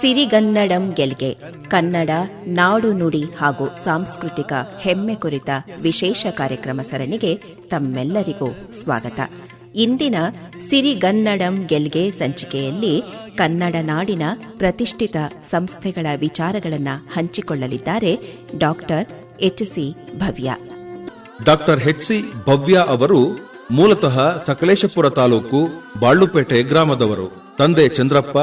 ಸಿರಿಗನ್ನಡಂ ಗೆಲ್ಗೆ ಕನ್ನಡ, ನಾಡು ನುಡಿ ಹಾಗೂ ಸಾಂಸ್ಕೃತಿಕ ಹೆಮ್ಮೆ ಕುರಿತ ವಿಶೇಷ ಕಾರ್ಯಕ್ರಮ ಸರಣಿಗೆ ತಮ್ಮೆಲ್ಲರಿಗೂ ಸ್ವಾಗತ. ಇಂದಿನ ಸಿರಿಗನ್ನಡಂ ಗೆಲ್ಗೆ ಸಂಚಿಕೆಯಲ್ಲಿ ಕನ್ನಡ ನಾಡಿನ ಪ್ರತಿಷ್ಠಿತ ಸಂಸ್ಥೆಗಳ ವಿಚಾರಗಳನ್ನು ಹಂಚಿಕೊಳ್ಳಲಿದ್ದಾರೆ doctor H C Bhavya. Doctor H C Bhavya ಅವರು ಮೂಲತಃ ಸಕಲೇಶಪುರ ತಾಲೂಕು ಬಾಳುಪೇಟೆ ಗ್ರಾಮದವರು. ತಂದೆ ಚಂದ್ರಪ್ಪ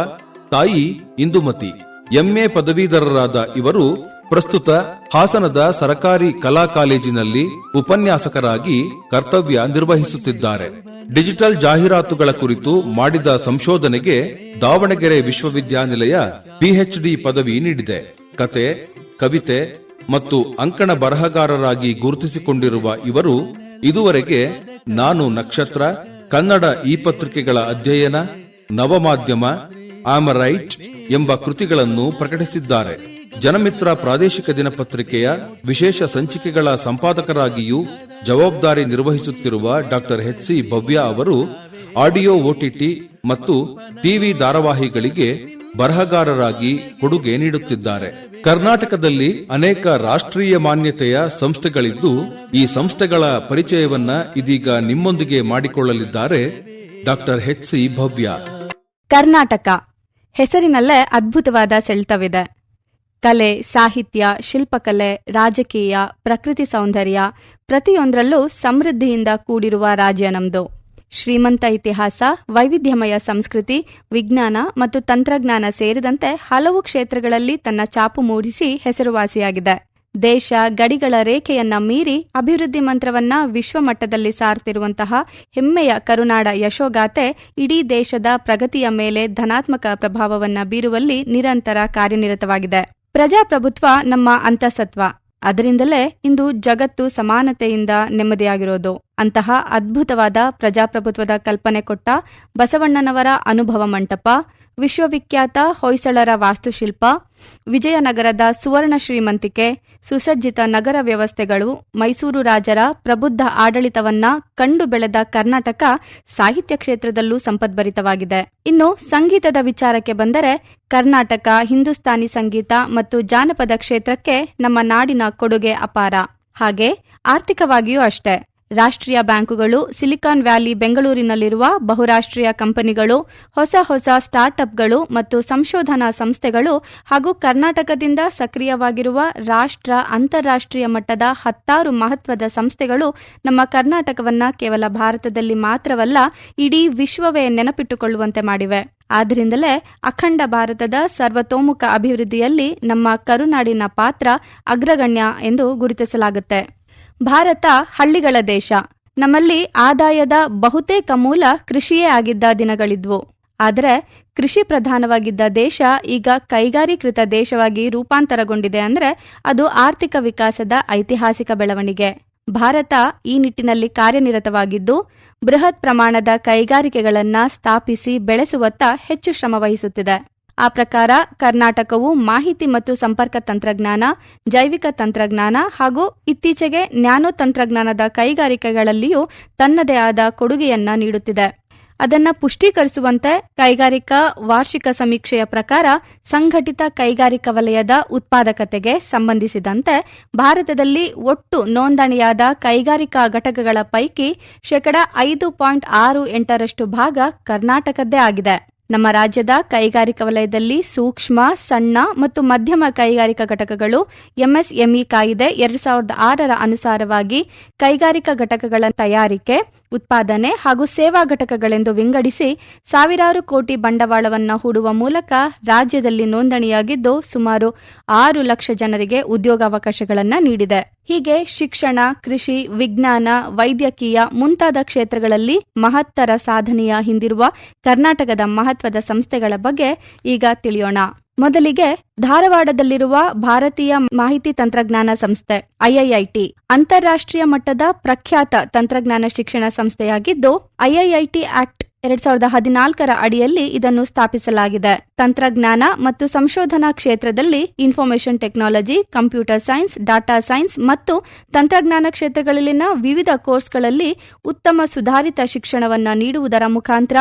ತಾಯಿ ಇಂದುಮತಿ. ಎಂಎ ಪದವೀಧರರಾದ ಇವರು ಪ್ರಸ್ತುತ ಹಾಸನದ ಸರಕಾರಿ ಕಲಾ ಕಾಲೇಜಿನಲ್ಲಿ ಉಪನ್ಯಾಸಕರಾಗಿ ಕರ್ತವ್ಯ ನಿರ್ವಹಿಸುತ್ತಿದ್ದಾರೆ. ಡಿಜಿಟಲ್ ಜಾಹೀರಾತುಗಳ ಕುರಿತು ಮಾಡಿದ ಸಂಶೋಧನೆಗೆ ದಾವಣಗೆರೆ ವಿಶ್ವವಿದ್ಯಾನಿಲಯ ಪಿಎಚ್ಡಿ ಪದವಿ ನೀಡಿದೆ. ಕತೆ, ಕವಿತೆ ಮತ್ತು ಅಂಕಣ ಬರಹಗಾರರಾಗಿ ಗುರುತಿಸಿಕೊಂಡಿರುವ ಇವರು ಇದುವರೆಗೆ ನಾನು ನಕ್ಷತ್ರ, ಕನ್ನಡ ಈ ಪತ್ರಿಕೆಗಳ ಅಧ್ಯಯನ, ನವಮಾಧ್ಯಮ ಆಮರೈಟ್ ಎಂಬ ಕೃತಿಗಳನ್ನು ಪ್ರಕಟಿಸಿದ್ದಾರೆ. ಜನಮಿತ್ರ ಪ್ರಾದೇಶಿಕ ದಿನಪತ್ರಿಕೆಯ ವಿಶೇಷ ಸಂಚಿಕೆಗಳ ಸಂಪಾದಕರಾಗಿಯೂ ಜವಾಬ್ದಾರಿ ನಿರ್ವಹಿಸುತ್ತಿರುವ ಡಾಕ್ಟರ್ ಎಚ್ ಸಿ ಭವ್ಯ ಅವರು ಆಡಿಯೋ ಓಟಿಟಿ ಮತ್ತು ಟಿವಿ ಧಾರಾವಾಹಿಗಳಿಗೆ ಬರಹಗಾರರಾಗಿ ಕೊಡುಗೆ ನೀಡುತ್ತಿದ್ದಾರೆ. ಕರ್ನಾಟಕದಲ್ಲಿ ಅನೇಕ ರಾಷ್ಟ್ರೀಯ ಮಾನ್ಯತೆಯ ಸಂಸ್ಥೆಗಳಿದ್ದು, ಈ ಸಂಸ್ಥೆಗಳ ಪರಿಚಯವನ್ನ ಇದೀಗ ನಿಮ್ಮೊಂದಿಗೆ ಮಾಡಿಕೊಳ್ಳಲಿದ್ದಾರೆ doctor H C Bhavya. Karnataka ಹೆಸರಿನಲ್ಲೇ ಅದ್ಭುತವಾದ ಸೆಳೆತವಿದೆ. ಕಲೆ, ಸಾಹಿತ್ಯ, ಶಿಲ್ಪಕಲೆ, ರಾಜಕೀಯ, ಪ್ರಕೃತಿ ಸೌಂದರ್ಯ ಪ್ರತಿಯೊಂದರಲ್ಲೂ ಸಮೃದ್ಧಿಯಿಂದ ಕೂಡಿರುವ ರಾಜ್ಯ ನಮ್ದು. ಶ್ರೀಮಂತ ಇತಿಹಾಸ, ವೈವಿಧ್ಯಮಯ ಸಂಸ್ಕೃತಿ, ವಿಜ್ಞಾನ ಮತ್ತು ತಂತ್ರಜ್ಞಾನ ಸೇರಿದಂತೆ ಹಲವು ಕ್ಷೇತ್ರಗಳಲ್ಲಿ ತನ್ನ ಚಾಪು ಮೂಡಿಸಿ ಹೆಸರುವಾಸಿಯಾಗಿದೆ. ದೇಶ ಗಡಿಗಳ ರೇಖೆಯನ್ನ ಮೀರಿ ಅಭಿವೃದ್ಧಿ ಮಂತ್ರವನ್ನ ವಿಶ್ವಮಟ್ಟದಲ್ಲಿ ಸಾರ್ತಿರುವಂತಹ ಹೆಮ್ಮೆಯ ಕರುನಾಡ ಯಶೋಗಾಥೆ ಇಡೀ ದೇಶದ ಪ್ರಗತಿಯ ಮೇಲೆ ಧನಾತ್ಮಕ ಪ್ರಭಾವವನ್ನ ಬೀರುವಲ್ಲಿ ನಿರಂತರ ಕಾರ್ಯನಿರತವಾಗಿದೆ. ಪ್ರಜಾಪ್ರಭುತ್ವ ನಮ್ಮ ಅಂತಸತ್ವ. ಅದರಿಂದಲೇ ಇಂದು ಜಗತ್ತು ಸಮಾನತೆಯಿಂದ ನೆಮ್ಮದಿಯಾಗಿರೋದು. ಅಂತಹ ಅದ್ಭುತವಾದ ಪ್ರಜಾಪ್ರಭುತ್ವದ ಕಲ್ಪನೆ ಕೊಟ್ಟ ಬಸವಣ್ಣನವರ ಅನುಭವ ಮಂಟಪ ವಿಶ್ವವಿಖ್ಯಾತ ಹೊಯ್ಸಳರ ವಾಸ್ತುಶಿಲ್ಪ, ವಿಜಯನಗರದ ಸುವರ್ಣ ಶ್ರೀಮಂತಿಕೆ, ಸುಸಜ್ಜಿತ ನಗರ ವ್ಯವಸ್ಥೆಗಳು, ಮೈಸೂರು ರಾಜರ ಪ್ರಬುದ್ಧ ಆಡಳಿತವನ್ನ ಕಂಡು ಬೆಳೆದ ಕರ್ನಾಟಕ ಸಾಹಿತ್ಯ ಕ್ಷೇತ್ರದಲ್ಲೂ ಸಂಪದ್ಭರಿತವಾಗಿದೆ. ಇನ್ನು ಸಂಗೀತದ ವಿಚಾರಕ್ಕೆ ಬಂದರೆ ಕರ್ನಾಟಕ, ಹಿಂದೂಸ್ತಾನಿ ಸಂಗೀತ ಮತ್ತು ಜಾನಪದ ಕ್ಷೇತ್ರಕ್ಕೆ ನಮ್ಮ ನಾಡಿನ ಕೊಡುಗೆ ಅಪಾರ. ಹಾಗೆ ಆರ್ಥಿಕವಾಗಿಯೂ ಅಷ್ಟೇ. ರಾಷ್ಟ್ರೀಯ ಬ್ಯಾಂಕುಗಳು, ಸಿಲಿಕಾನ್ ವ್ಯಾಲಿ ಬೆಂಗಳೂರಿನಲ್ಲಿರುವ ಬಹುರಾಷ್ಟ್ರೀಯ ಕಂಪನಿಗಳು, ಹೊಸ ಹೊಸ ಸ್ಟಾರ್ಟ್ಅಪ್ಗಳು ಮತ್ತು ಸಂಶೋಧನಾ ಸಂಸ್ಥೆಗಳು ಹಾಗೂ ಕರ್ನಾಟಕದಿಂದ ಸಕ್ರಿಯವಾಗಿರುವ ರಾಷ್ಟ್ರ ಅಂತಾರಾಷ್ಟ್ರೀಯ ಮಟ್ಟದ ಹತ್ತಾರು ಮಹತ್ವದ ಸಂಸ್ಥೆಗಳು ನಮ್ಮ ಕರ್ನಾಟಕವನ್ನ ಕೇವಲ ಭಾರತದಲ್ಲಿ ಮಾತ್ರವಲ್ಲ, ಇಡೀ ವಿಶ್ವವೇ ನೆನಪಿಟ್ಟುಕೊಳ್ಳುವಂತೆ ಮಾಡಿವೆ. ಆದ್ದರಿಂದಲೇ ಅಖಂಡ ಭಾರತದ ಸರ್ವತೋಮುಖ ಅಭಿವೃದ್ಧಿಯಲ್ಲಿ ನಮ್ಮ ಕರುನಾಡಿನ ಪಾತ್ರ ಅಗ್ರಗಣ್ಯ ಎಂದು ಗುರುತಿಸಲಾಗುತ್ತೆ. ಭಾರತ ಹಳ್ಳಿಗಳ ದೇಶ. ನಮ್ಮಲ್ಲಿ ಆದಾಯದ ಬಹುತೇಕ ಮೂಲ ಕೃಷಿಯೇ ಆಗಿದ್ದ ದಿನಗಳಿದ್ವು. ಆದರೆ ಕೃಷಿ ಪ್ರಧಾನವಾಗಿದ್ದ ದೇಶ ಈಗ ಕೈಗಾರೀಕೃತ ದೇಶವಾಗಿ ರೂಪಾಂತರಗೊಂಡಿದೆ ಅಂದರೆ ಅದು ಆರ್ಥಿಕ ವಿಕಾಸದ ಐತಿಹಾಸಿಕ ಬೆಳವಣಿಗೆ. ಭಾರತ ಈ ನಿಟ್ಟಿನಲ್ಲಿ ಕಾರ್ಯನಿರತವಾಗಿದ್ದು, ಬೃಹತ್ ಪ್ರಮಾಣದ ಕೈಗಾರಿಕೆಗಳನ್ನು ಸ್ಥಾಪಿಸಿ ಬೆಳೆಸುವತ್ತ ಹೆಚ್ಚು ಶ್ರಮ ವಹಿಸುತ್ತಿದೆ ಆ ಪ್ರಕಾರ ಕರ್ನಾಟಕವು ಮಾಹಿತಿ ಮತ್ತು ಸಂಪರ್ಕ ತಂತ್ರಜ್ಞಾನ, ಜೈವಿಕ ತಂತ್ರಜ್ಞಾನ ಹಾಗೂ ಇತ್ತೀಚೆಗೆ ನ್ಯಾನೋ ತಂತ್ರಜ್ಞಾನದ ಕೈಗಾರಿಕೆಗಳಲ್ಲಿಯೂ ತನ್ನದೇ ಆದ ಕೊಡುಗೆಯನ್ನ ನೀಡುತ್ತಿದೆ. ಅದನ್ನ ಪುಷ್ಟೀಕರಿಸುವಂತೆ ಕೈಗಾರಿಕಾ ವಾರ್ಷಿಕ ಸಮೀಕ್ಷೆಯ ಪ್ರಕಾರ ಸಂಘಟಿತ ಕೈಗಾರಿಕಾ ವಲಯದ ಉತ್ಪಾದಕತೆಗೆ ಸಂಬಂಧಿಸಿದಂತೆ ಭಾರತದಲ್ಲಿ ಒಟ್ಟು ನೋಂದಣಿಯಾದ ಕೈಗಾರಿಕಾ ಘಟಕಗಳ ಪೈಕಿ ಶೇಕಡ ಐದು ಪಾಯಿಂಟ್ ಆರು ಎಂಟರಷ್ಟು ಭಾಗ ಕರ್ನಾಟಕದ್ದೇ ಆಗಿದೆ. ನಮ್ಮ ರಾಜ್ಯದ ಕೈಗಾರಿಕಾ ವಲಯದಲ್ಲಿ ಸೂಕ್ಷ್ಮ, ಸಣ್ಣ ಮತ್ತು ಮಧ್ಯಮ ಕೈಗಾರಿಕಾ ಘಟಕಗಳು ಎಂಎಸ್ಎಂಇ ಕಾಯಿದೆ ಎರಡು ಸಾವಿರದ ಆರರ ಅನುಸಾರವಾಗಿ ಕೈಗಾರಿಕಾ ಘಟಕಗಳ ತಯಾರಿಕೆ ಉತ್ಪಾದನೆ ಹಾಗೂ ಸೇವಾ ಘಟಕಗಳೆಂದು ವಿಂಗಡಿಸಿ ಸಾವಿರಾರು ಕೋಟಿ ಬಂಡವಾಳವನ್ನು ಹೂಡುವ ಮೂಲಕ ರಾಜ್ಯದಲ್ಲಿ ನೋಂದಣಿಯಾಗಿದ್ದು ಸುಮಾರು ಆರು ಲಕ್ಷ ಜನರಿಗೆ ಉದ್ಯೋಗಾವಕಾಶಗಳನ್ನು ನೀಡಿದೆ. ಹೀಗೆ ಶಿಕ್ಷಣ, ಕೃಷಿ, ವಿಜ್ಞಾನ, ವೈದ್ಯಕೀಯ ಮುಂತಾದ ಕ್ಷೇತ್ರಗಳಲ್ಲಿ ಮಹತ್ತರ ಸಾಧನೆಯ ಹಿಂದಿರುವ ಕರ್ನಾಟಕದ ಮಹತ್ವದ ಸಂಸ್ಥೆಗಳ ಬಗ್ಗೆ ಈಗ ತಿಳಿಯೋಣ. ಮೊದಲಿಗೆ ಧಾರವಾಡದಲ್ಲಿರುವ ಭಾರತೀಯ ಮಾಹಿತಿ ತಂತ್ರಜ್ಞಾನ ಸಂಸ್ಥೆ, ಐಐಐಟಿ, ಅಂತಾರಾಷ್ಟ್ರೀಯ ಮಟ್ಟದ ಪ್ರಖ್ಯಾತ ತಂತ್ರಜ್ಞಾನ ಶಿಕ್ಷಣ ಸಂಸ್ಥೆಯಾಗಿದ್ದು, ಐಐಐಟಿ ಆಕ್ಟ್ ಎರಡ್ ಸಾವಿರದ ಹದಿನಾಲ್ಕರ ಅಡಿಯಲ್ಲಿ ಇದನ್ನು ಸ್ಥಾಪಿಸಲಾಗಿದೆ. ತಂತ್ರಜ್ಞಾನ ಮತ್ತು ಸಂಶೋಧನಾ ಕ್ಷೇತ್ರದಲ್ಲಿ information technology, computer science, data science ಮತ್ತು ತಂತ್ರಜ್ಞಾನ ಕ್ಷೇತ್ರಗಳಲ್ಲಿನ ವಿವಿಧ ಕೋರ್ಸ್ಗಳಲ್ಲಿ ಉತ್ತಮ ಸುಧಾರಿತ ಶಿಕ್ಷಣವನ್ನು ನೀಡುವುದರ ಮುಖಾಂತರ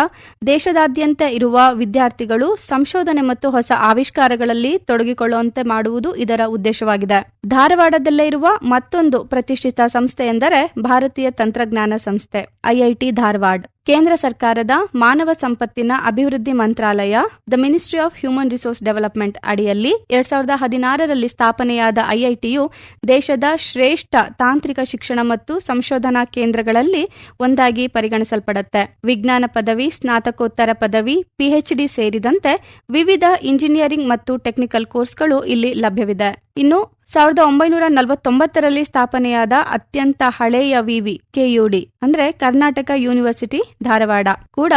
ದೇಶದಾದ್ಯಂತ ಇರುವ ವಿದ್ಯಾರ್ಥಿಗಳು ಸಂಶೋಧನೆ ಮತ್ತು ಹೊಸ ಆವಿಷ್ಕಾರಗಳಲ್ಲಿ ತೊಡಗಿಕೊಳ್ಳುವಂತೆ ಮಾಡುವುದು ಇದರ ಉದ್ದೇಶವಾಗಿದೆ. ಧಾರವಾಡದಲ್ಲೇ ಇರುವ ಮತ್ತೊಂದು ಪ್ರತಿಷ್ಠಿತ ಸಂಸ್ಥೆ ಎಂದರೆ ಭಾರತೀಯ ತಂತ್ರಜ್ಞಾನ ಸಂಸ್ಥೆ, ಐಐಟಿ ಧಾರವಾಡ. ಕೇಂದ್ರ ಸರ್ಕಾರದ ಮಾನವ ಸಂಪತ್ತಿನ ಅಭಿವೃದ್ಧಿ ಮಂತ್ರಾಲಯ, the ministry of human resource development ಅಡಿಯಲ್ಲಿ ಎರಡ್ ಸಾವಿರದ ಹದಿನಾರರಲ್ಲಿ ಸ್ಥಾಪನೆಯಾದ ಐಐಟಿಯು ದೇಶದ ಶ್ರೇಷ್ಠ ತಾಂತ್ರಿಕ ಶಿಕ್ಷಣ ಮತ್ತು ಸಂಶೋಧನಾ ಕೇಂದ್ರಗಳಲ್ಲಿ ಒಂದಾಗಿ ಪರಿಗಣಿಸಲ್ಪಡುತ್ತೆ. ವಿಜ್ಞಾನ ಪದವಿ, ಸ್ನಾತಕೋತ್ತರ ಪದವಿ, ಪಿಎಚ್ಡಿ ಸೇರಿದಂತೆ ವಿವಿಧ ಇಂಜಿನಿಯರಿಂಗ್ ಮತ್ತು ಟೆಕ್ನಿಕಲ್ ಕೋರ್ಸ್ಗಳು ಇಲ್ಲಿ ಲಭ್ಯವಿದೆ. ಇನ್ನು ಸಾವಿರದ ಒಂಬೈನೂರ ನಲವತ್ತೊಂಬತ್ತರಲ್ಲಿ ಸ್ಥಾಪನೆಯಾದ ಅತ್ಯಂತ ಹಳೆಯ ವಿವಿ ಕೆಯುಡಿ ಅಂದ್ರೆ ಕರ್ನಾಟಕ ಯೂನಿವರ್ಸಿಟಿ, ಧಾರವಾಡ. ಕೂಡ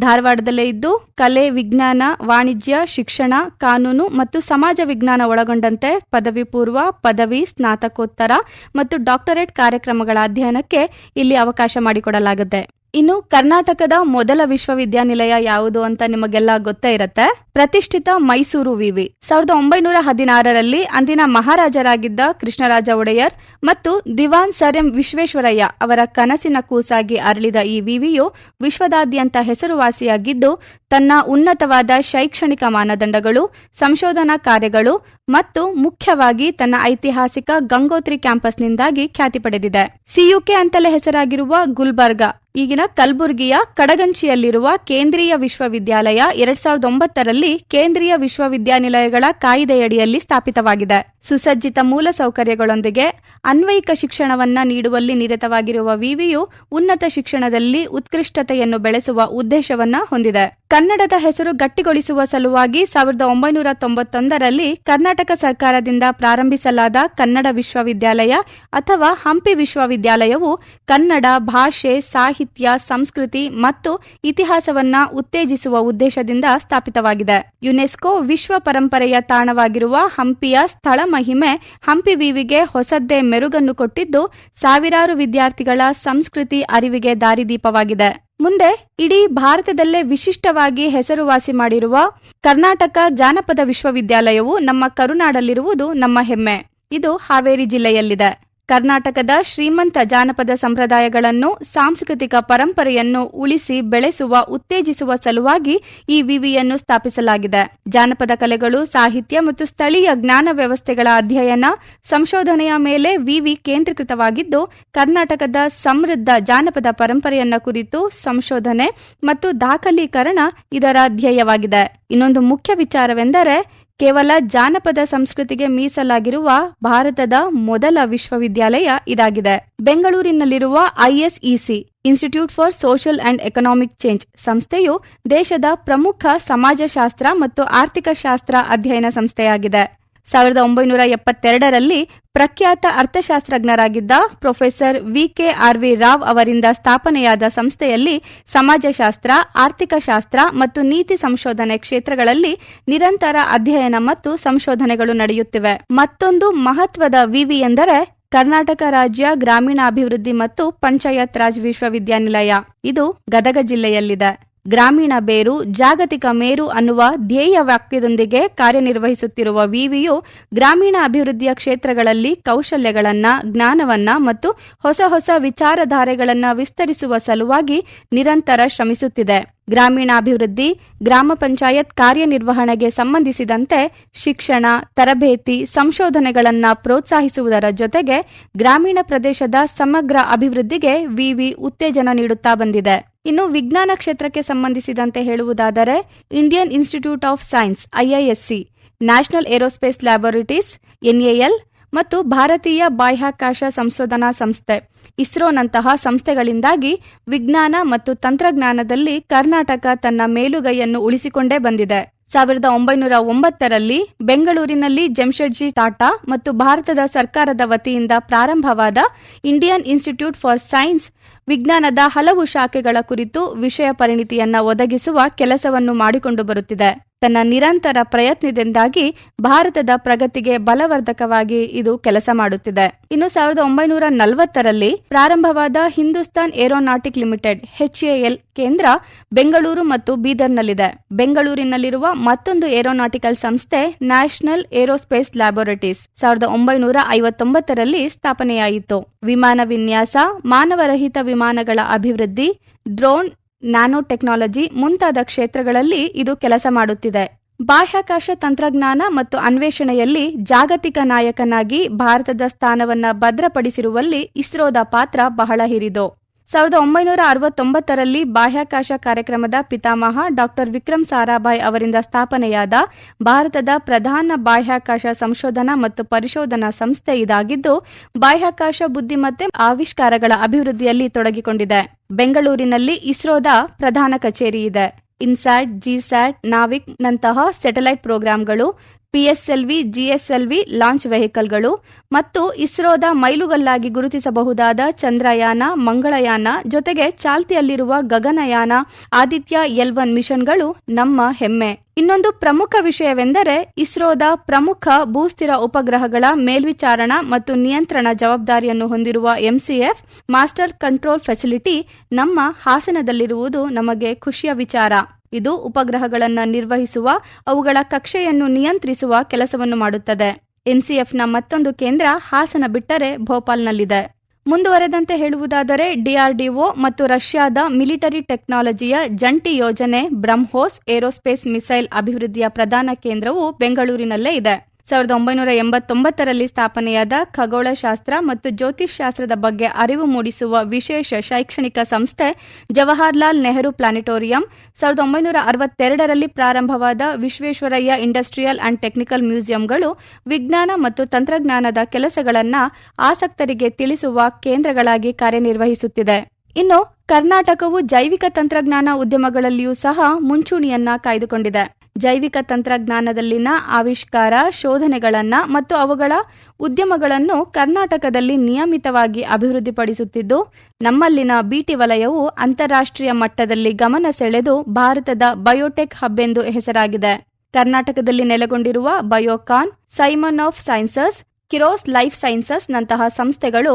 ಧಾರವಾಡದಲ್ಲೇ ಇದ್ದು, ಕಲೆ, ವಿಜ್ಞಾನ, ವಾಣಿಜ್ಯ, ಶಿಕ್ಷಣ, ಕಾನೂನು ಮತ್ತು ಸಮಾಜ ವಿಜ್ಞಾನ ಒಳಗೊಂಡಂತೆ ಪದವಿ ಪೂರ್ವ ಪದವಿ, ಸ್ನಾತಕೋತ್ತರ ಮತ್ತು ಡಾಕ್ಟರೇಟ್ ಕಾರ್ಯಕ್ರಮಗಳ ಅಧ್ಯಯನಕ್ಕೆ ಇಲ್ಲಿ ಅವಕಾಶ ಮಾಡಿಕೊಡಲಾಗುತ್ತೆ ಇನ್ನು ಕರ್ನಾಟಕದ ಮೊದಲ ವಿಶ್ವವಿದ್ಯಾನಿಲಯ ಯಾವುದು ಅಂತ ನಿಮಗೆಲ್ಲ ಗೊತ್ತೇ ಇರತ್ತೆ. ಪ್ರತಿಷ್ಠಿತ ಮೈಸೂರು ವಿವಿ. ಸಾವಿರದ ಒಂಬೈನೂರ ಹದಿನಾರರಲ್ಲಿ ಅಂದಿನ ಮಹಾರಾಜರಾಗಿದ್ದ ಕೃಷ್ಣರಾಜ ಒಡೆಯರ್ ಮತ್ತು ದಿವಾನ್ ಸರ್ ಎಂ ವಿಶ್ವೇಶ್ವರಯ್ಯ ಅವರ ಕನಸಿನ ಕೂಸಾಗಿ ಅರಳಿದ ಈ ವಿವಿಯು ವಿಶ್ವದಾದ್ಯಂತ ಹೆಸರುವಾಸಿಯಾಗಿದ್ದು ತನ್ನ ಉನ್ನತವಾದ ಶೈಕ್ಷಣಿಕ ಮಾನದಂಡಗಳು, ಸಂಶೋಧನಾ ಕಾರ್ಯಗಳು ಮತ್ತು ಮುಖ್ಯವಾಗಿ ತನ್ನ ಐತಿಹಾಸಿಕ ಗಂಗೋತ್ರಿ ಕ್ಯಾಂಪಸ್ನಿಂದಾಗಿ ಖ್ಯಾತಿ ಪಡೆದಿದೆ. ಸಿಯುಕೆ ಅಂತಲೇ ಹೆಸರಾಗಿರುವ ಗುಲ್ಬರ್ಗಾ, ಈಗಿನ ಕಲಬುರಗಿಯ ಕಡಗಂಚಿಯಲ್ಲಿರುವ ಕೇಂದ್ರೀಯ ವಿಶ್ವವಿದ್ಯಾಲಯ ಎರಡ್ ಸಾವಿರದ ಒಂಬತ್ತರಲ್ಲಿ ಕೇಂದ್ರೀಯ ವಿಶ್ವವಿದ್ಯಾನಿಲಯಗಳ ಕಾಯ್ದೆಯಡಿಯಲ್ಲಿ ಸ್ಥಾಪಿತವಾಗಿದೆ. ಸುಸಜ್ಜಿತ ಮೂಲಸೌಕರ್ಯಗಳೊಂದಿಗೆ ಅನ್ವಯಿಕ ಶಿಕ್ಷಣವನ್ನ ನೀಡುವಲ್ಲಿ ನಿರತವಾಗಿರುವ ವಿವಿಯು ಉನ್ನತ ಶಿಕ್ಷಣದಲ್ಲಿ ಉತ್ಕೃಷ್ಟತೆಯನ್ನು ಬೆಳೆಸುವ ಉದ್ದೇಶವನ್ನ ಹೊಂದಿದೆ. ಕನ್ನಡದ ಹೆಸರು ಗಟ್ಟಿಗೊಳಿಸುವ ಸಲುವಾಗಿ ಸಾವಿರದ ಒಂಬೈನೂರ ತೊಂಬತ್ತೊಂದರಲ್ಲಿ ಕರ್ನಾಟಕ ಸರ್ಕಾರದಿಂದ ಪ್ರಾರಂಭಿಸಲಾದ ಕನ್ನಡ ವಿಶ್ವವಿದ್ಯಾಲಯ ಅಥವಾ ಹಂಪಿ ವಿಶ್ವವಿದ್ಯಾಲಯವು ಕನ್ನಡ ಭಾಷೆ, ಸಾಹಿತ್ಯ, ಸಂಸ್ಕೃತಿ ಮತ್ತು ಇತಿಹಾಸವನ್ನ ಉತ್ತೇಜಿಸುವ ಉದ್ದೇಶದಿಂದ ಸ್ಥಾಪಿತವಾಗಿದೆ. ಯುನೆಸ್ಕೋ ವಿಶ್ವ ಪರಂಪರೆಯ ತಾಣವಾಗಿರುವ ಹಂಪಿಯ ಸ್ಥಳ ಮಹಿಮೆ ಹಂಪಿ ವಿವಿಗೆ ಹೊಸದ್ದೇ ಮೆರುಗನ್ನು ಕೊಟ್ಟಿದ್ದು, ಸಾವಿರಾರು ವಿದ್ಯಾರ್ಥಿಗಳ ಸಂಸ್ಕೃತಿ ಅರಿವಿಗೆ ದಾರಿದೀಪವಾಗಿದೆ. ಮುಂದೆ ಇಡೀ ಭಾರತದಲ್ಲೇ ವಿಶಿಷ್ಟವಾಗಿ ಹೆಸರುವಾಸಿ ಮಾಡಿರುವ ಕರ್ನಾಟಕ ಜಾನಪದ ವಿಶ್ವವಿದ್ಯಾಲಯವು ನಮ್ಮ ಕರುನಾಡಲ್ಲಿರುವುದು ನಮ್ಮ ಹೆಮ್ಮೆ. ಇದು ಹಾವೇರಿ ಜಿಲ್ಲೆಯಲ್ಲಿದೆ. ಕರ್ನಾಟಕದ ಶ್ರೀಮಂತ ಜಾನಪದ ಸಂಪ್ರದಾಯಗಳನ್ನು, ಸಾಂಸ್ಕೃತಿಕ ಪರಂಪರೆಯನ್ನು ಉಳಿಸಿ ಬೆಳೆಸುವ, ಉತ್ತೇಜಿಸುವ ಸಲುವಾಗಿ ಈ ವಿವಿಯನ್ನು ಸ್ಥಾಪಿಸಲಾಗಿದೆ. ಜಾನಪದ ಕಲೆಗಳು, ಸಾಹಿತ್ಯ ಮತ್ತು ಸ್ಥಳೀಯ ಜ್ಞಾನ ವ್ಯವಸ್ಥೆಗಳ ಅಧ್ಯಯನ, ಸಂಶೋಧನೆಯ ಮೇಲೆ ವಿವಿ ಕೇಂದ್ರೀಕೃತವಾಗಿದ್ದು, ಕರ್ನಾಟಕದ ಸಮೃದ್ಧ ಜಾನಪದ ಪರಂಪರೆಯನ್ನ ಕುರಿತು ಸಂಶೋಧನೆ ಮತ್ತು ದಾಖಲೀಕರಣ ಇದರ ಧ್ಯೇಯವಾಗಿದೆ. ಇನ್ನೊಂದು ಮುಖ್ಯ ವಿಚಾರವೆಂದರೆ ಕೇವಲ ಜಾನಪದ ಸಂಸ್ಕೃತಿಗೆ ಮೀಸಲಾಗಿರುವ ಭಾರತದ ಮೊದಲ ವಿಶ್ವವಿದ್ಯಾಲಯ ಇದಾಗಿದೆ. ಬೆಂಗಳೂರಿನಲ್ಲಿರುವ ISEC institute for social and economic change ಸಂಸ್ಥೆಯು ದೇಶದ ಪ್ರಮುಖ ಸಮಾಜಶಾಸ್ತ್ರ ಮತ್ತು ಆರ್ಥಿಕ ಶಾಸ್ತ್ರ ಅಧ್ಯಯನ ಸಂಸ್ಥೆಯಾಗಿದೆ. ಸಾವಿರದ ಒಂಬೈನೂರ ಎಪ್ಪತ್ತೆರಡರಲ್ಲಿ ಪ್ರಖ್ಯಾತ ಅರ್ಥಶಾಸ್ತ್ರಜ್ಞರಾಗಿದ್ದ professor V K R V Rao ಅವರಿಂದ ಸ್ಥಾಪನೆಯಾದ ಸಂಸ್ಥೆಯಲ್ಲಿ ಸಮಾಜಶಾಸ್ತ್ರ ಆರ್ಥಿಕ ಶಾಸ್ತ್ರ ಮತ್ತು ನೀತಿ ಸಂಶೋಧನೆ ಕ್ಷೇತ್ರಗಳಲ್ಲಿ ನಿರಂತರ ಅಧ್ಯಯನ ಮತ್ತು ಸಂಶೋಧನೆಗಳು ನಡೆಯುತ್ತಿವೆ. ಮತ್ತೊಂದು ಮಹತ್ವದ ವಿವಿ ಎಂದರೆ ಕರ್ನಾಟಕ ರಾಜ್ಯ ಗ್ರಾಮೀಣಾಭಿವೃದ್ಧಿ ಮತ್ತು ಪಂಚಾಯತ್ ರಾಜ್ ವಿಶ್ವವಿದ್ಯಾನಿಲಯ. ಇದು ಗದಗ ಜಿಲ್ಲೆಯಲ್ಲಿದೆ. ಗ್ರಾಮೀಣ ಬೇರು, ಜಾಗತಿಕ ಮೇರು ಅನ್ನುವ ಧ್ಯೇಯ ವಾಕ್ಯದೊಂದಿಗೆ ಕಾರ್ಯನಿರ್ವಹಿಸುತ್ತಿರುವ ವಿವಿಯು ಗ್ರಾಮೀಣ ಅಭಿವೃದ್ಧಿಯ ಕ್ಷೇತ್ರಗಳಲ್ಲಿ ಕೌಶಲ್ಯಗಳನ್ನ, ಜ್ಞಾನವನ್ನ ಮತ್ತು ಹೊಸ ಹೊಸ ವಿಚಾರಧಾರೆಗಳನ್ನು ವಿಸ್ತರಿಸುವ ಸಲುವಾಗಿ ನಿರಂತರ ಶ್ರಮಿಸುತ್ತಿದೆ. ಗ್ರಾಮೀಣಾಭಿವೃದ್ಧಿ, ಗ್ರಾಮ ಪಂಚಾಯತ್ ಕಾರ್ಯನಿರ್ವಹಣೆಗೆ ಸಂಬಂಧಿಸಿದಂತೆ ಶಿಕ್ಷಣ, ತರಬೇತಿ, ಸಂಶೋಧನೆಗಳನ್ನು ಪ್ರೋತ್ಸಾಹಿಸುವುದರ ಜೊತೆಗೆ ಗ್ರಾಮೀಣ ಪ್ರದೇಶದ ಸಮಗ್ರ ಅಭಿವೃದ್ಧಿಗೆ ವಿವಿ ಉತ್ತೇಜನ ನೀಡುತ್ತಾ ಬಂದಿದೆ. ಇನ್ನು ವಿಜ್ಞಾನ ಕ್ಷೇತ್ರಕ್ಕೆ ಸಂಬಂಧಿಸಿದಂತೆ ಹೇಳುವುದಾದರೆ Indian institute of science, IISc, national aerospace laboratories, NAL ಮತ್ತು ಭಾರತೀಯ ಬಾಹ್ಯಾಕಾಶ ಸಂಶೋಧನಾ ಸಂಸ್ಥೆ, ಇಸ್ರೋನಂತಹ ಸಂಸ್ಥೆಗಳಿಂದಾಗಿ ವಿಜ್ಞಾನ ಮತ್ತು ತಂತ್ರಜ್ಞಾನದಲ್ಲಿ ಕರ್ನಾಟಕ ತನ್ನ ಮೇಲುಗೈಯನ್ನು ಉಳಿಸಿಕೊಂಡೇ ಬಂದಿದೆ. ಸಾವಿರದ ಒಂಬೈನೂರ ಒಂಬತ್ತರಲ್ಲಿ ಬೆಂಗಳೂರಿನಲ್ಲಿ ಜಮ್ಷೆಡ್ಜಿ ಟಾಟಾ ಮತ್ತು ಭಾರತದ ಸರ್ಕಾರದ ವತಿಯಿಂದ ಪ್ರಾರಂಭವಾದ ಇಂಡಿಯನ್ ಇನ್ಸ್ಟಿಟ್ಯೂಟ್ ಫಾರ್ ಸೈನ್ಸ್ ವಿಜ್ಞಾನದ ಹಲವು ಶಾಖೆಗಳ ಕುರಿತು ವಿಷಯ ಪರಿಣಿತಿಯನ್ನ ಒದಗಿಸುವ ಕೆಲಸವನ್ನು ಮಾಡಿಕೊಂಡು ಬರುತ್ತಿದೆ. ತನ್ನ ನಿರಂತರ ಪ್ರಯತ್ನದಿಂದಾಗಿ ಭಾರತದ ಪ್ರಗತಿಗೆ ಬಲವರ್ಧಕವಾಗಿ ಇದು ಕೆಲಸ ಮಾಡುತ್ತಿದೆ. ಇನ್ನು ಸಾವಿರದ ಒಂಬೈನೂರ ನಲವತ್ತರಲ್ಲಿ ಪ್ರಾರಂಭವಾದ ಹಿಂದೂಸ್ತಾನ್ ಏರೋನಾಟಿಕ್ ಲಿಮಿಟೆಡ್ ಎಚ್ಎಎಲ್ ಕೇಂದ್ರ ಬೆಂಗಳೂರು ಮತ್ತು ಬೀದರ್ನಲ್ಲಿದೆ. ಬೆಂಗಳೂರಿನಲ್ಲಿರುವ ಮತ್ತೊಂದು ಏರೋನಾಟಿಕಲ್ ಸಂಸ್ಥೆ ನ್ಯಾಷನಲ್ ಏರೋಸ್ಪೇಸ್ ಲ್ಯಾಬೋರೇಟರೀಸ್ ಸಾವಿರದ ಒಂಬೈನೂರ ಐವತ್ತೊಂಬತ್ತರಲ್ಲಿ ಸ್ಥಾಪನೆಯಾಯಿತು. ವಿಮಾನ ವಿನ್ಯಾಸ, ಮಾನವರಹಿತ ವಿಮಾನಗಳ ಅಭಿವೃದ್ಧಿ ಡ್ರೋನ್ ನ್ಯಾನೋ ಟೆಕ್ನಾಲಜಿ ಮುಂತಾದ ಕ್ಷೇತ್ರಗಳಲ್ಲಿ ಇದು ಕೆಲಸ ಮಾಡುತ್ತಿದೆ. ಬಾಹ್ಯಾಕಾಶ ತಂತ್ರಜ್ಞಾನ ಮತ್ತು ಅನ್ವೇಷಣೆಯಲ್ಲಿ ಜಾಗತಿಕ ನಾಯಕನಾಗಿ ಭಾರತದ ಸ್ಥಾನವನ್ನು ಭದ್ರಪಡಿಸಿರುವಲ್ಲಿ ಇಸ್ರೋದ ಪಾತ್ರ ಬಹಳ ಹಿರಿದು. ಸಾವಿರದ ಒಂಬೈನೂರ ಅರವತ್ತೊಂಬತ್ತರಲ್ಲಿ ಬಾಹ್ಯಾಕಾಶ ಕಾರ್ಯಕ್ರಮದ ಪಿತಾಮಹ ಡಾಕ್ಟರ್ ವಿಕ್ರಮ್ ಸಾರಾಭಾಯ್ ಅವರಿಂದ ಸ್ಥಾಪನೆಯಾದ ಭಾರತದ ಪ್ರಧಾನ ಬಾಹ್ಯಾಕಾಶ ಸಂಶೋಧನಾ ಮತ್ತು ಪರಿಶೋಧನಾ ಸಂಸ್ಥೆ ಇದಾಗಿದ್ದು, ಬಾಹ್ಯಾಕಾಶ ಬುದ್ದಿಮತ್ತೆ ಆವಿಷ್ಕಾರಗಳ ಅಭಿವೃದ್ಧಿಯಲ್ಲಿ ತೊಡಗಿಕೊಂಡಿದೆ. ಬೆಂಗಳೂರಿನಲ್ಲಿ ಇಸ್ರೋದ ಪ್ರಧಾನ ಕಚೇರಿ ಇದೆ. ಇನ್ಸ್ಯಾಟ್, ಜಿಸ್ಯಾಟ್, ನಾವಿಕ್ ನಂತಹ ಸ್ಯಾಟಲೈಟ್ ಪ್ರೋಗ್ರಾಂಗಳು ಪಿಎಸ್ಎಲ್ವಿ, ಜಿಎಸ್ಎಲ್ವಿ ಲಾಂಚ್ ವೆಹಿಕಲ್ಗಳು ಮತ್ತು ಇಸ್ರೋದ ಮೈಲುಗಲ್ಲಾಗಿ ಗುರುತಿಸಬಹುದಾದ ಚಂದ್ರಯಾನ, ಮಂಗಳಯಾನ ಜೊತೆಗೆ ಚಾಲ್ತಿಯಲ್ಲಿರುವ ಗಗನಯಾನ, ಆದಿತ್ಯ ಎಲ್ ಒನ್ ಮಿಷನ್ಗಳು ನಮ್ಮ ಹೆಮ್ಮೆ. ಇನ್ನೊಂದು ಪ್ರಮುಖ ವಿಷಯವೆಂದರೆ ಇಸ್ರೋದ ಪ್ರಮುಖ ಭೂಸ್ಥಿರ ಉಪಗ್ರಹಗಳ ಮೇಲ್ವಿಚಾರಣಾ ಮತ್ತು ನಿಯಂತ್ರಣ ಜವಾಬ್ದಾರಿಯನ್ನು ಹೊಂದಿರುವ ಎಂಸಿಎಫ್, ಮಾಸ್ಟರ್ ಕಂಟ್ರೋಲ್ ಫೆಸಿಲಿಟಿ ನಮ್ಮ ಹಾಸನದಲ್ಲಿರುವುದು ನಮಗೆ ಖುಷಿಯ ವಿಚಾರ. ಇದು ಉಪಗ್ರಹಗಳನ್ನು ನಿರ್ವಹಿಸುವ, ಅವುಗಳ ಕಕ್ಷೆಯನ್ನು ನಿಯಂತ್ರಿಸುವ ಕೆಲಸವನ್ನು ಮಾಡುತ್ತದೆ. ಎನ್ಸಿಎಫ್ನ ಮತ್ತೊಂದು ಕೇಂದ್ರ ಹಾಸನ ಬಿಟ್ಟರೆ ಭೋಪಾಲ್ನಲ್ಲಿದೆ. ಮುಂದುವರೆದಂತೆ ಹೇಳುವುದಾದರೆ ಡಿಆರ್ಡಿಒ ಮತ್ತು ರಷ್ಯಾದ ಮಿಲಿಟರಿ ಟೆಕ್ನಾಲಜಿಯ ಜಂಟಿ ಯೋಜನೆ ಬ್ರಹ್ಮೋಸ್ ಏರೋಸ್ಪೇಸ್ ಮಿಸೈಲ್ ಅಭಿವೃದ್ಧಿಯ ಪ್ರಧಾನ ಕೇಂದ್ರವು ಬೆಂಗಳೂರಿನಲ್ಲೇ ಇದೆ. ಸಾವಿರದ ಒಂಬೈನೂರ ಎಂಬತ್ತೊಂಬತ್ತರಲ್ಲಿ ಸ್ಥಾಪನೆಯಾದ ಖಗೋಳಶಾಸ್ತ್ರ ಮತ್ತು ಜ್ಯೋತಿಷ್ಶಾಸ್ತ್ರದ ಬಗ್ಗೆ ಅರಿವು ಮೂಡಿಸುವ ವಿಶೇಷ ಶೈಕ್ಷಣಿಕ ಸಂಸ್ಥೆ ಜವಾಹರ್ಲಾಲ್ ನೆಹರು ಪ್ಲಾನೆಟೋರಿಯಂ. ಸಾವಿರದ ಒಂಬೈನೂರ ಅರವತ್ತೆರಡರಲ್ಲಿ ಪ್ರಾರಂಭವಾದ ವಿಶ್ವೇಶ್ವರಯ್ಯ ಇಂಡಸ್ಟ್ರಿಯಲ್ ಅಂಡ್ ಟೆಕ್ನಿಕಲ್ ಮ್ಯೂಸಿಯಂಗಳು ವಿಜ್ಞಾನ ಮತ್ತು ತಂತ್ರಜ್ಞಾನದ ಕೆಲಸಗಳನ್ನು ಆಸಕ್ತರಿಗೆ ತಿಳಿಸುವ ಕೇಂದ್ರಗಳಾಗಿ ಕಾರ್ಯನಿರ್ವಹಿಸುತ್ತಿದೆ. ಇನ್ನು ಕರ್ನಾಟಕವು ಜೈವಿಕ ತಂತ್ರಜ್ಞಾನ ಉದ್ಯಮಗಳಲ್ಲಿಯೂ ಸಹ ಮುಂಚೂಣಿಯನ್ನ ಕಾಯ್ದುಕೊಂಡಿದೆ. ಜೈವಿಕ ತಂತ್ರಜ್ಞಾನದಲ್ಲಿನ ಆವಿಷ್ಕಾರ, ಶೋಧನೆಗಳನ್ನು ಮತ್ತು ಅವುಗಳ ಉದ್ಯಮಗಳನ್ನು ಕರ್ನಾಟಕದಲ್ಲಿ ನಿಯಮಿತವಾಗಿ ಅಭಿವೃದ್ಧಿಪಡಿಸುತ್ತಿದ್ದು, ನಮ್ಮಲ್ಲಿನ ಬಿಟಿ ವಲಯವು ಅಂತಾರಾಷ್ಟ್ರೀಯ ಮಟ್ಟದಲ್ಲಿ ಗಮನ ಸೆಳೆದು ಭಾರತದ ಬಯೋಟೆಕ್ ಹಬ್ ಎಂದು ಹೆಸರಾಗಿದೆ. ಕರ್ನಾಟಕದಲ್ಲಿ ನೆಲೆಗೊಂಡಿರುವ ಬಯೋಕಾನ್, ಸೈಮನ್ ಆಫ್ ಸೈನ್ಸಸ್, ಕಿರೋಸ್ ಲೈಫ್ ಸೈನ್ಸಸ್ ನಂತಹ ಸಂಸ್ಥೆಗಳು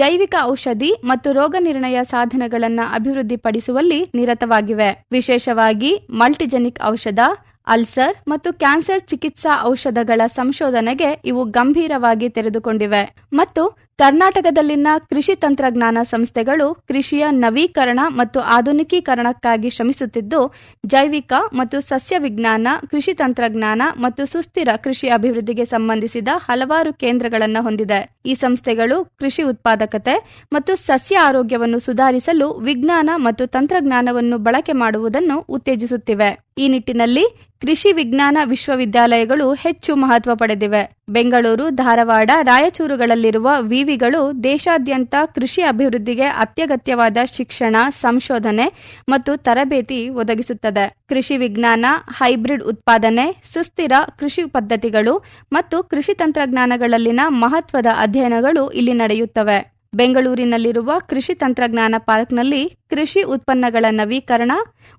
ಜೈವಿಕ ಔಷಧಿ ಮತ್ತು ರೋಗ ನಿರ್ಣಯ ಸಾಧನಗಳನ್ನು ಅಭಿವೃದ್ಧಿಪಡಿಸುವಲ್ಲಿ ನಿರತವಾಗಿವೆ. ವಿಶೇಷವಾಗಿ ಮಲ್ಟಿಜೆನಿಕ್ ಔಷಧ ಅಲ್ಸರ್ ಮತ್ತು ಕ್ಯಾನ್ಸರ್ ಚಿಕಿತ್ಸಾ ಔಷಧಗಳ ಸಂಶೋಧನೆಗೆ ಇವು ಗಂಭೀರವಾಗಿ ತೆರೆದುಕೊಂಡಿವೆ. ಮತ್ತು ಕರ್ನಾಟಕದಲ್ಲಿನ ಕೃಷಿ ತಂತ್ರಜ್ಞಾನ ಸಂಸ್ಥೆಗಳು ಕೃಷಿಯ ನವೀಕರಣ ಮತ್ತು ಆಧುನಿಕೀಕರಣಕ್ಕಾಗಿ ಶ್ರಮಿಸುತ್ತಿದ್ದು, ಜೈವಿಕ ಮತ್ತು ಸಸ್ಯ ವಿಜ್ಞಾನ ಕೃಷಿ ತಂತ್ರಜ್ಞಾನ ಮತ್ತು ಸುಸ್ಥಿರ ಕೃಷಿ ಅಭಿವೃದ್ಧಿಗೆ ಸಂಬಂಧಿಸಿದ ಹಲವಾರು ಕೇಂದ್ರಗಳನ್ನು ಹೊಂದಿದೆ. ಈ ಸಂಸ್ಥೆಗಳು ಕೃಷಿ ಉತ್ಪಾದಕತೆ ಮತ್ತು ಸಸ್ಯ ಆರೋಗ್ಯವನ್ನು ಸುಧಾರಿಸಲು ವಿಜ್ಞಾನ ಮತ್ತು ತಂತ್ರಜ್ಞಾನವನ್ನು ಬಳಕೆ ಮಾಡುವುದನ್ನು ಉತ್ತೇಜಿಸುತ್ತಿವೆ. ಈ ನಿಟ್ಟಿನಲ್ಲಿ ಕೃಷಿ ವಿಜ್ಞಾನ ವಿಶ್ವವಿದ್ಯಾಲಯಗಳು ಹೆಚ್ಚು ಮಹತ್ವ ಪಡೆದಿವೆ. ಬೆಂಗಳೂರು, ಧಾರವಾಡ, ರಾಯಚೂರುಗಳಲ್ಲಿರುವ ವಿವಿಗಳು ದೇಶಾದ್ಯಂತ ಕೃಷಿ ಅಭಿವೃದ್ಧಿಗೆ ಅತ್ಯಗತ್ಯವಾದ ಶಿಕ್ಷಣ, ಸಂಶೋಧನೆ ಮತ್ತು ತರಬೇತಿ ಒದಗಿಸುತ್ತದೆ. ಕೃಷಿ ವಿಜ್ಞಾನ, ಹೈಬ್ರಿಡ್ ಉತ್ಪಾದನೆ, ಸುಸ್ಥಿರ ಕೃಷಿ ಪದ್ಧತಿಗಳು ಮತ್ತು ಕೃಷಿ ತಂತ್ರಜ್ಞಾನಗಳಲ್ಲಿನ ಮಹತ್ವದ ಅಧ್ಯಯನಗಳು ಇಲ್ಲಿ ನಡೆಯುತ್ತವೆ. ಬೆಂಗಳೂರಿನಲ್ಲಿರುವ ಕೃಷಿ ತಂತ್ರಜ್ಞಾನ ಪಾರ್ಕ್ನಲ್ಲಿ ಕೃಷಿ ಉತ್ಪನ್ನಗಳ ನವೀಕರಣ,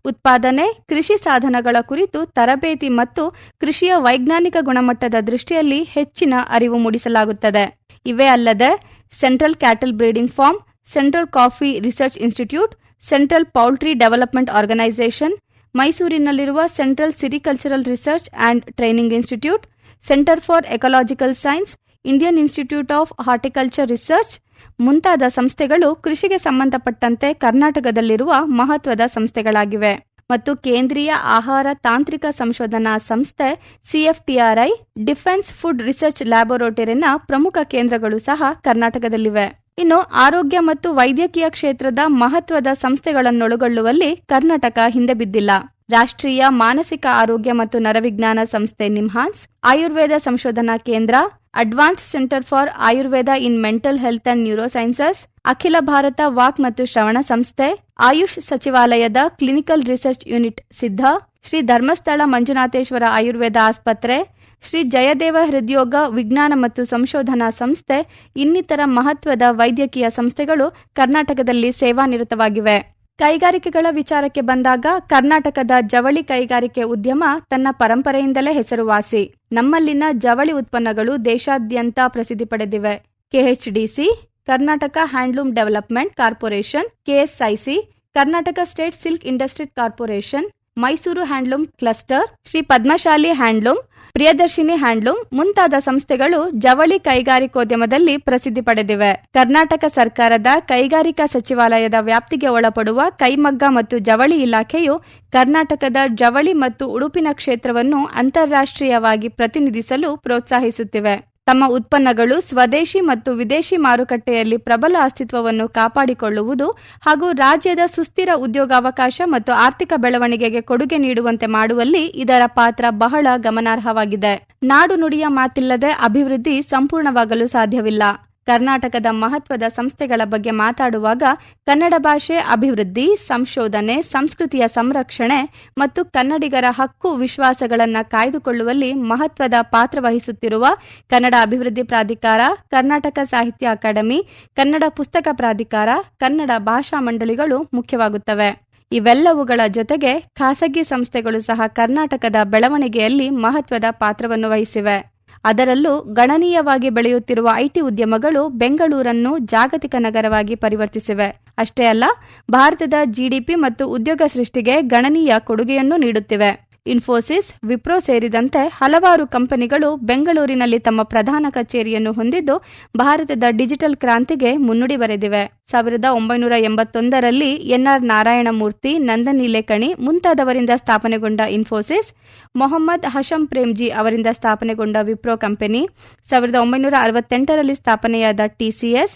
ಉತ್ಪಾದನೆ, ಕೃಷಿ ಸಾಧನಗಳ ಕುರಿತು ತರಬೇತಿ ಮತ್ತು ಕೃಷಿಯ ವೈಜ್ಞಾನಿಕ ಗುಣಮಟ್ಟದ ದೃಷ್ಟಿಯಲ್ಲಿ ಹೆಚ್ಚಿನ ಅರಿವು ಮೂಡಿಸಲಾಗುತ್ತದೆ. ಇವೇ ಅಲ್ಲದೆ, central cattle breeding farm, central coffee research institute, central poultry development organisation, ಮೈಸೂರಿನಲ್ಲಿರುವ central sericultural research and training institute, centre for ecological science Indian institute of horticulture research ಮುಂತಾದ ಸಂಸ್ಥೆಗಳು ಕೃಷಿಗೆ ಸಂಬಂಧಪಟ್ಟಂತೆ ಕರ್ನಾಟಕದಲ್ಲಿರುವ ಮಹತ್ವದ ಸಂಸ್ಥೆಗಳಾಗಿವೆ. ಮತ್ತು ಕೇಂದ್ರೀಯ ಆಹಾರ ತಾಂತ್ರಿಕ ಸಂಶೋಧನಾ ಸಂಸ್ಥೆ ಸಿಎಫ್ಟಿಆರ್ಐ ಡಿಫೆನ್ಸ್ ಫುಡ್ ರಿಸರ್ಚ್ ಲ್ಯಾಬೊರೇಟರಿನ ಪ್ರಮುಖ ಕೇಂದ್ರಗಳು ಸಹ ಕರ್ನಾಟಕದಲ್ಲಿವೆ. ಇನ್ನು ಆರೋಗ್ಯ ಮತ್ತು ವೈದ್ಯಕೀಯ ಕ್ಷೇತ್ರದ ಮಹತ್ವದ ಸಂಸ್ಥೆಗಳನ್ನೊಳಗೊಳ್ಳುವಲ್ಲಿ ಕರ್ನಾಟಕ ಹಿಂದೆ ಬಿದ್ದಿಲ್ಲ. ರಾಷ್ಟ್ರೀಯ ಮಾನಸಿಕ ಆರೋಗ್ಯ ಮತ್ತು ನರವಿಜ್ಞಾನ ಸಂಸ್ಥೆ ನಿಮ್ಹಾನ್ಸ್, ಆಯುರ್ವೇದ ಸಂಶೋಧನಾ ಕೇಂದ್ರ advance centre for Ayurveda in mental health and neurosciences ಅಖಿಲ ಭಾರತ ವಾಕ್ ಮತ್ತು ಶ್ರವಣ ಸಂಸ್ಥೆ ಆಯುಷ್ ಸಚಿವಾಲಯದ ಕ್ಲಿನಿಕಲ್ ರಿಸರ್ಚ್ ಯೂನಿಟ್ ಸಿದ್ಧ ಶ್ರೀ ಧರ್ಮಸ್ಥಳ ಮಂಜುನಾಥೇಶ್ವರ ಆಯುರ್ವೇದ ಆಸ್ಪತ್ರೆ ಶ್ರೀ ಜಯದೇವ ಹೃದಯೋಗ ವಿಜ್ಞಾನ ಮತ್ತು ಸಂಶೋಧನಾ ಸಂಸ್ಥೆ ಇನ್ನಿತರ ಮಹತ್ವದ ವೈದ್ಯಕೀಯ ಸಂಸ್ಥೆಗಳು ಕರ್ನಾಟಕದಲ್ಲಿ ಸೇವಾನಿರತವಾಗಿವೆ ಕೈಗಾರಿಕೆಗಳ ವಿಚಾರಕ್ಕೆ ಬಂದಾಗ ಕರ್ನಾಟಕದ ಜವಳಿ ಕೈಗಾರಿಕೆ ಉದ್ಯಮ ತನ್ನ ಪರಂಪರೆಯಿಂದಲೇ ಹೆಸರುವಾಸಿ. ನಮ್ಮಲ್ಲಿನ ಜವಳಿ ಉತ್ಪನ್ನಗಳು ದೇಶಾದ್ಯಂತ ಪ್ರಸಿದ್ಧಿ ಪಡೆದಿವೆ. KHDC, Karnataka handloom development corporation, KSIC, Karnataka state silk industries corporation Mysuru handloom cluster, Shri Padmashali handloom, Priyadarshini handloom ಮುಂತಾದ ಸಂಸ್ಥೆಗಳು ಜವಳಿ ಕೈಗಾರಿಕೋದ್ಯಮದಲ್ಲಿ ಪ್ರಸಿದ್ಧಿ ಪಡೆದಿವೆ. ಕರ್ನಾಟಕ ಸರ್ಕಾರದ ಕೈಗಾರಿಕಾ ಸಚಿವಾಲಯದ ವ್ಯಾಪ್ತಿಗೆ ಒಳಪಡುವ ಕೈಮಗ್ಗ ಮತ್ತು ಜವಳಿ ಇಲಾಖೆಯು ಕರ್ನಾಟಕದ ಜವಳಿ ಮತ್ತು ಉಡುಪಿನ ಕ್ಷೇತ್ರವನ್ನು ಅಂತಾರಾಷ್ಟ್ರೀಯವಾಗಿ ಪ್ರತಿನಿಧಿಸಲು ಪ್ರೋತ್ಸಾಹಿಸುತ್ತಿವೆ. ತಮ್ಮ ಉತ್ಪನ್ನಗಳು ಸ್ವದೇಶಿ ಮತ್ತು ವಿದೇಶಿ ಮಾರುಕಟ್ಟೆಯಲ್ಲಿ ಪ್ರಬಲ ಅಸ್ತಿತ್ವವನ್ನು ಕಾಪಾಡಿಕೊಳ್ಳುವುದು ಹಾಗೂ ರಾಜ್ಯದ ಸುಸ್ಥಿರ ಉದ್ಯೋಗಾವಕಾಶ ಮತ್ತು ಆರ್ಥಿಕ ಬೆಳವಣಿಗೆಗೆ ಕೊಡುಗೆ ನೀಡುವಂತೆ ಮಾಡುವಲ್ಲಿ ಇದರ ಪಾತ್ರ ಬಹಳ ಗಮನಾರ್ಹವಾಗಿದೆ. ನಾಡು ನುಡಿಯ ಮಾತಿಲ್ಲದೆ ಅಭಿವೃದ್ಧಿ ಸಂಪೂರ್ಣವಾಗಲು ಸಾಧ್ಯವಿಲ್ಲ. ಕರ್ನಾಟಕದ ಮಹತ್ವದ ಸಂಸ್ಥೆಗಳ ಬಗ್ಗೆ ಮಾತಾಡುವಾಗ ಕನ್ನಡ ಭಾಷೆ ಅಭಿವೃದ್ಧಿ, ಸಂಶೋಧನೆ, ಸಂಸ್ಕೃತಿಯ ಸಂರಕ್ಷಣೆ ಮತ್ತು ಕನ್ನಡಿಗರ ಹಕ್ಕು, ವಿಶ್ವಾಸಗಳನ್ನು ಕಾಯ್ದುಕೊಳ್ಳುವಲ್ಲಿ ಮಹತ್ವದ ಪಾತ್ರ ವಹಿಸುತ್ತಿರುವ ಕನ್ನಡ ಅಭಿವೃದ್ಧಿ ಪ್ರಾಧಿಕಾರ, ಕರ್ನಾಟಕ ಸಾಹಿತ್ಯ ಅಕಾಡೆಮಿ, ಕನ್ನಡ ಪುಸ್ತಕ ಪ್ರಾಧಿಕಾರ, ಕನ್ನಡ ಭಾಷಾ ಮಂಡಳಿಗಳು ಮುಖ್ಯವಾಗುತ್ತವೆ. ಇವೆಲ್ಲವುಗಳ ಜೊತೆಗೆ ಖಾಸಗಿ ಸಂಸ್ಥೆಗಳು ಸಹ ಕರ್ನಾಟಕದ ಬೆಳವಣಿಗೆಯಲ್ಲಿ ಮಹತ್ವದ ಪಾತ್ರವನ್ನು ವಹಿಸಿವೆ. ಅದರಲ್ಲೂ ಗಣನೀಯವಾಗಿ ಬೆಳೆಯುತ್ತಿರುವ ಐಟಿ ಉದ್ಯಮಗಳು ಬೆಂಗಳೂರನ್ನು ಜಾಗತಿಕ ನಗರವಾಗಿ ಪರಿವರ್ತಿಸಿವೆ. ಅಷ್ಟೇ ಅಲ್ಲ, ಭಾರತದ ಜಿಡಿಪಿ ಮತ್ತು ಉದ್ಯೋಗ ಸೃಷ್ಟಿಗೆ ಗಣನೀಯ ಕೊಡುಗೆಯನ್ನು ನೀಡುತ್ತಿವೆ. ಇನ್ಫೋಸಿಸ್, ವಿಪ್ರೋ ಸೇರಿದಂತೆ ಹಲವಾರು ಕಂಪನಿಗಳು ಬೆಂಗಳೂರಿನಲ್ಲಿ ತಮ್ಮ ಪ್ರಧಾನ ಕಚೇರಿಯನ್ನು ಹೊಂದಿದ್ದು, ಭಾರತದ ಡಿಜಿಟಲ್ ಕ್ರಾಂತಿಗೆ ಮುನ್ನುಡಿ ಬರೆದಿವೆ. ಸಾವಿರದ ಒಂಬೈನೂರ ಎಂಬತ್ತೊಂದರಲ್ಲಿ ಎನ್ಆರ್ ನಾರಾಯಣಮೂರ್ತಿ, ನಂದನಿ ಲೇಖಣಿ ಮುಂತಾದವರಿಂದ ಸ್ಥಾಪನೆಗೊಂಡ ಇನ್ಫೋಸಿಸ್, ಮೊಹಮ್ಮದ್ ಹಷಂ ಪ್ರೇಮ್ಜಿ ಅವರಿಂದ ಸ್ಥಾಪನೆಗೊಂಡ ವಿಪ್ರೋ ಕಂಪನಿ, ಸಾವಿರದ ಒಂಬೈನೂರ ಅರವತ್ತೆಂಟರಲ್ಲಿ ಸ್ಥಾಪನೆಯಾದ ಟಿಸಿಎಸ್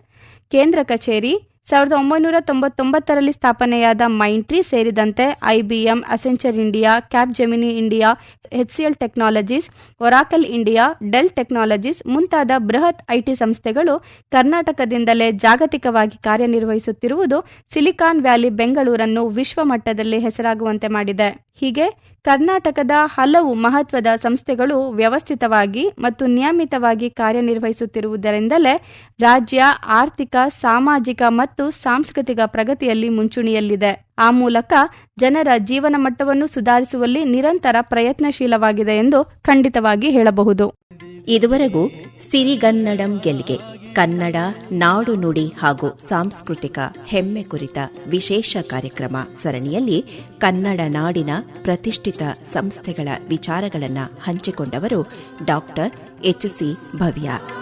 ಕೇಂದ್ರ ಕಚೇರಿ ಸಾವಿರದ ಒಂಬೈನೂರ ತೊಂಬತ್ತೊಂಬತ್ತರಲ್ಲಿ ಸ್ಥಾಪನೆಯಾದ ಮೈಂಟ್ರಿ ಸೇರಿದಂತೆ IBM Accenture India Capgemini India HCL technologies, Oracle India, Dell technologies ಮುಂತಾದ ಬೃಹತ್ ಐಟಿ ಸಂಸ್ಥೆಗಳು ಕರ್ನಾಟಕದಿಂದಲೇ ಜಾಗತಿಕವಾಗಿ ಕಾರ್ಯನಿರ್ವಹಿಸುತ್ತಿರುವುದು ಸಿಲಿಕಾನ್ ವ್ಯಾಲಿ ಬೆಂಗಳೂರನ್ನು ವಿಶ್ವ ಮಟ್ಟದಲ್ಲಿ ಹೆಸರಾಗುವಂತೆ ಮಾಡಿದೆ. ಹೀಗೆ ಕರ್ನಾಟಕದ ಹಲವು ಮಹತ್ವದ ಸಂಸ್ಥೆಗಳು ವ್ಯವಸ್ಥಿತವಾಗಿ ಮತ್ತು ನಿಯಮಿತವಾಗಿ ಕಾರ್ಯನಿರ್ವಹಿಸುತ್ತಿರುವುದರಿಂದಲೇ ರಾಜ್ಯ ಆರ್ಥಿಕ, ಸಾಮಾಜಿಕ ಮತ್ತು ಸಾಂಸ್ಕೃತಿಕ ಪ್ರಗತಿಯಲ್ಲಿ ಮುಂಚೂಣಿಯಲ್ಲಿದೆ. ಆ ಮೂಲಕ ಜನರ ಜೀವನ ಮಟ್ಟವನ್ನು ಸುಧಾರಿಸುವಲ್ಲಿ ನಿರಂತರ ಪ್ರಯತ್ನಶೀಲವಾಗಿದೆ ಎಂದು ಖಂಡಿತವಾಗಿ ಹೇಳಬಹುದು. ಇದುವರೆಗೂ ಸಿರಿಗನ್ನಡಂ ಗೆಲ್ಗೆ ಕನ್ನಡ, ನಾಡು ನುಡಿ ಹಾಗೂ ಸಾಂಸ್ಕೃತಿಕ ಹೆಮ್ಮೆ ಕುರಿತ ವಿಶೇಷ ಕಾರ್ಯಕ್ರಮ ಸರಣಿಯಲ್ಲಿ ಕನ್ನಡ ನಾಡಿನ ಪ್ರತಿಷ್ಠಿತ ಸಂಸ್ಥೆಗಳ ವಿಚಾರಗಳನ್ನು ಹಂಚಿಕೊಂಡವರು ಡಾಕ್ಟರ್ ಎಚ್ ಸಿ ಭವ್ಯ.